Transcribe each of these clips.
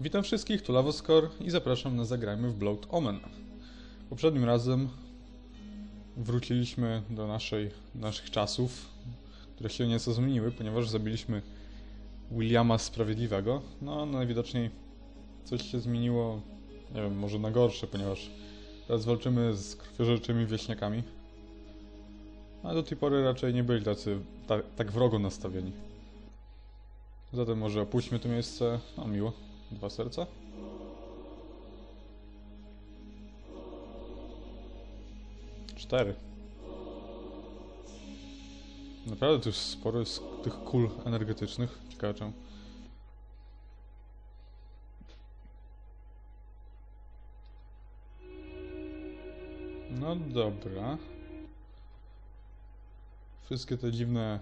Witam wszystkich, tu Lavoskor i zapraszam na Zagrajmy w Blood Omen. Poprzednim razem wróciliśmy do naszej, naszych czasów, które się nieco zmieniły, ponieważ zabiliśmy Williama Sprawiedliwego. No, najwidoczniej coś się zmieniło, nie wiem, może na gorsze, ponieważ teraz walczymy z krwiożerczymi wieśniakami. A do tej pory raczej nie byli tacy ta, tak wrogo nastawieni. Zatem może opuśćmy to miejsce. No miło. Dwa serca. Cztery. Naprawdę tu już sporo jest tych kul energetycznych. Ciekawe. No dobra. Wszystkie te dziwne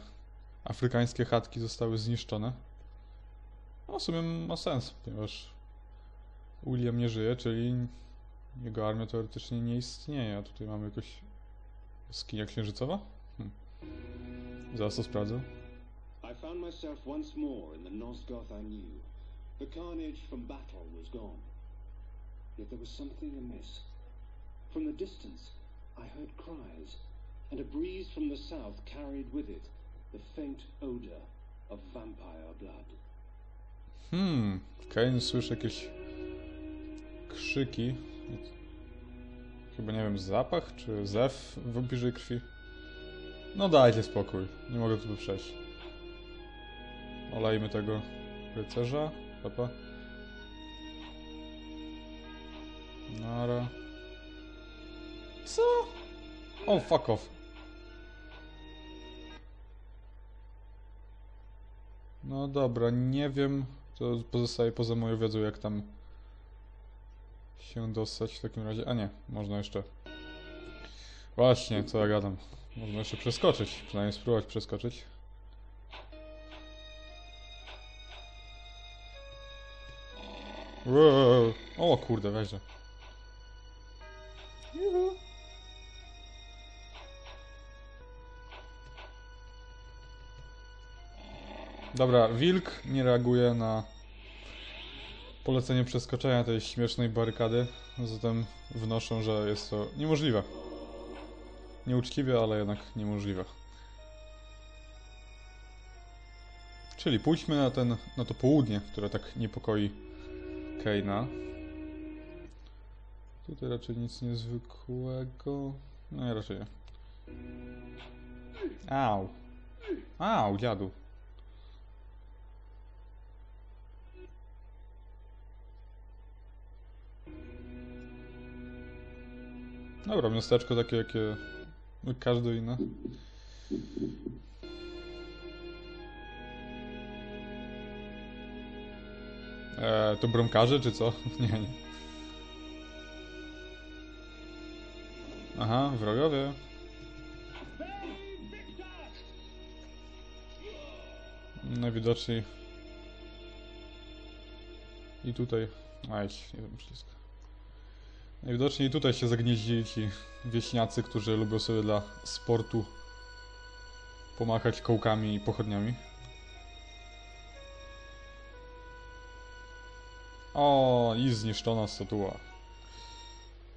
afrykańskie chatki zostały zniszczone. No w sumie ma sens, ponieważ William nie żyje, czyli jego armia teoretycznie nie istnieje, a tutaj mamy jakoś jaskinia księżycowa? Hm. Zaraz to sprawdzę. I found myself once more in the Nosgoth I knew. The carnage from battle was gone. Yet there was something amiss. From the distance, I heard cries, and a breeze from the south carried with it the faint odor of vampire blood. Hmm, Kane słyszy jakieś krzyki. Chyba nie wiem, zapach czy zew wampirzej krwi. No dajcie spokój, nie mogę tu przejść. Olejmy tego rycerza. Papa. Nara. Co? O, fuck off. No dobra, nie wiem. To pozostaje poza moją wiedzą, jak tam się dostać w takim razie. A nie, można jeszcze. Właśnie, co ja gadam. Można jeszcze przeskoczyć, przynajmniej spróbować przeskoczyć. Wow. O kurde, weźże. Juhu. Dobra, wilk nie reaguje na polecenie przeskoczenia tej śmiesznej barykady, zatem wnoszą, że jest to niemożliwe. Nieuczciwie, ale jednak niemożliwe. Czyli pójdźmy na, ten, na to południe, które tak niepokoi Keina. Tutaj raczej nic niezwykłego. No raczej nie. Au. Au, dziadu. Dobra, miasteczko takie, jakie jak każde inne. Eee, to bromkarze, czy co? Nie, nie. Aha, wrogowie. Najwidoczniej. I tutaj. Aj, nie wiem. Najwidoczniej tutaj się zagnieździli ci wieśniacy, którzy lubią sobie dla sportu pomachać kołkami i pochodniami. O, i zniszczona statua.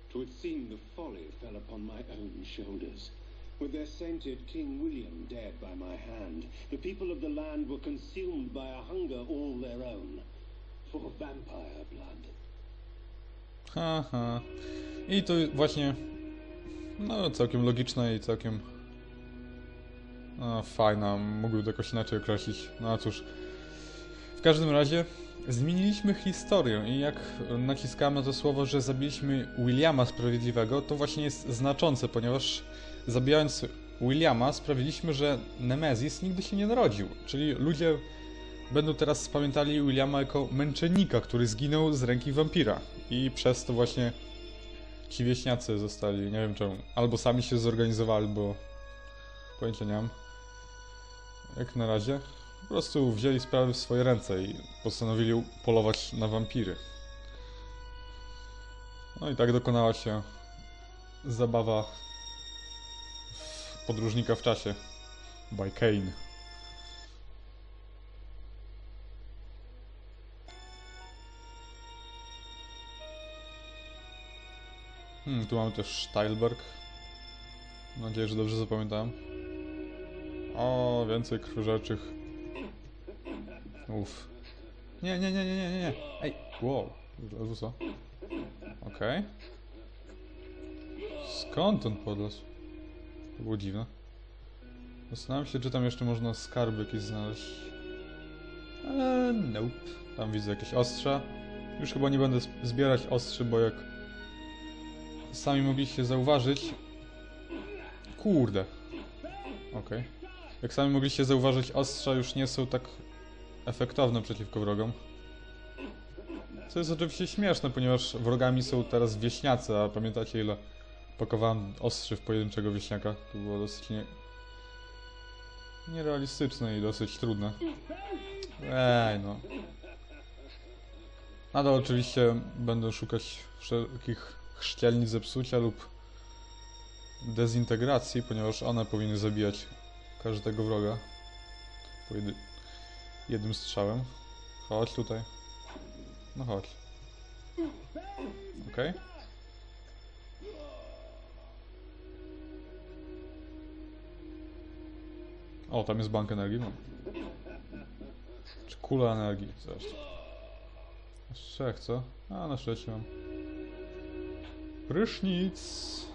To would the folly fell upon my own shoulders. With their sainted King William dead by my hand, the people of the land were consumed by a hunger all their own. For vampire blood. Haha. I to właśnie. No, całkiem logiczne i całkiem. No, fajna. Mógłbym to jakoś inaczej określić. No a cóż. W każdym razie zmieniliśmy historię i jak naciskamy to słowo, że zabiliśmy Williama Sprawiedliwego, to właśnie jest znaczące, ponieważ zabijając Williama sprawiliśmy, że Nemezis nigdy się nie narodził. Czyli ludzie będą teraz pamiętali Williama jako męczennika, który zginął z ręki wampira. I przez to właśnie ci wieśniacy zostali, nie wiem czemu, albo sami się zorganizowali, bo pojęcia nie mam. Jak na razie. Po prostu wzięli sprawy w swoje ręce i postanowili polować na wampiry. No i tak dokonała się zabawa podróżnika w czasie by Kane. Hmm, tu mamy też Steilberg. Mam nadzieję, że dobrze zapamiętałem. O, więcej krzyżaczych. Uff. Nie, nie, nie, nie, nie, nie. Ej, wow. Co? Okej. Skąd on podlazł? To było dziwne. Zastanawiam się, czy tam jeszcze można skarby jakieś znaleźć. Eee, nope. Tam widzę jakieś ostrza. Już chyba nie będę zbierać ostrzy, bo jak sami mogliście zauważyć... Kurde. Okej. Jak sami mogliście zauważyć, ostrza już nie są tak efektowne przeciwko wrogom. Co jest oczywiście śmieszne, ponieważ wrogami są teraz wieśniacy, a pamiętacie ile pakowałem ostrzy w pojedynczego wieśniaka? To było dosyć nie... nierealistyczne i dosyć trudne. Ej, no. Nadal oczywiście będę szukać wszelkich chrzcielnic zepsucia lub dezintegracji, ponieważ one powinny zabijać każdego wroga pojedy... jednym strzałem. Chodź tutaj. No chodź. Okej. O, tam jest bank energii. No. Czy kula energii? Zresztą. Jeszcze co? A, na szczęście mam. Prysznic.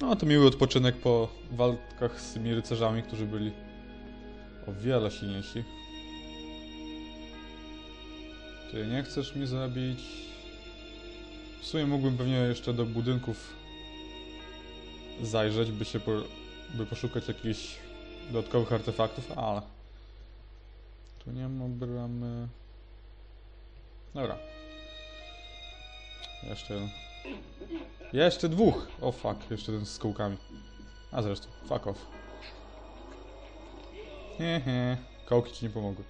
No, to miły odpoczynek po walkach z tymi rycerzami, którzy byli o wiele silniejsi. Ty nie chcesz mnie zabić? W sumie mógłbym pewnie jeszcze do budynków zajrzeć, by się po, by poszukać jakichś dodatkowych artefaktów, ale tu nie ma bramy. Dobra. Jeszcze jeden. Jeszcze dwóch! O fuck, jeszcze ten z kołkami. A zresztą, fuck off. Hehe, kołki ci nie pomogły.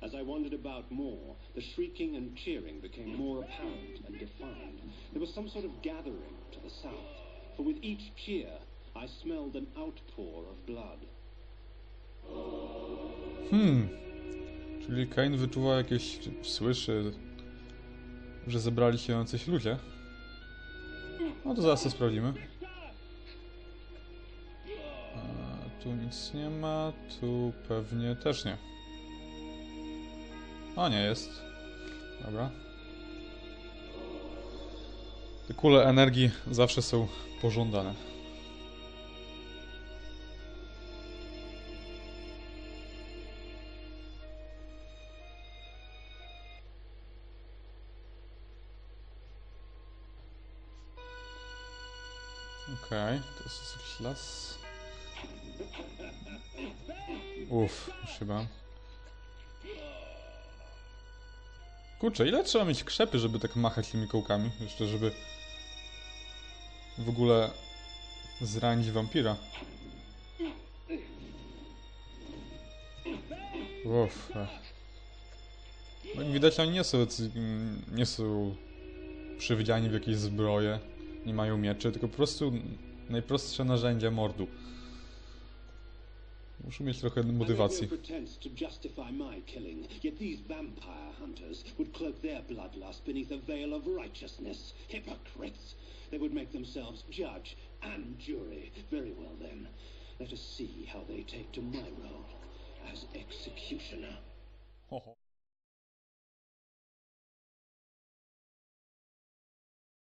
As I wandered about more, the shrieking and cheering became more apparent and defined. There was some sort of gathering to the south, for with each cheer, I smelled an outpour of blood. Hmm. Czyli Kane wyczuwa jakieś... słyszy, że zebrali się jacyś ludzie. No to zaraz to sprawdzimy. A, tu nic nie ma, tu pewnie też nie. O, nie jest. Dobra. Te kule energii zawsze są pożądane. Okej, to jest jakiś las. Uff, już chyba. Kurczę, ile trzeba mieć krzepy, żeby tak machać tymi kołkami? Jeszcze, żeby w ogóle zranić wampira. Uff. ech. No jak widać, oni nie są, mm, nie są przywidziani w jakieś zbroje, nie mają mieczy, tylko po prostu najprostsze narzędzia mordu. Muszę mieć trochę motywacji. They would make themselves judge and jury. Very well then. Let us see how they take to my role as executioner.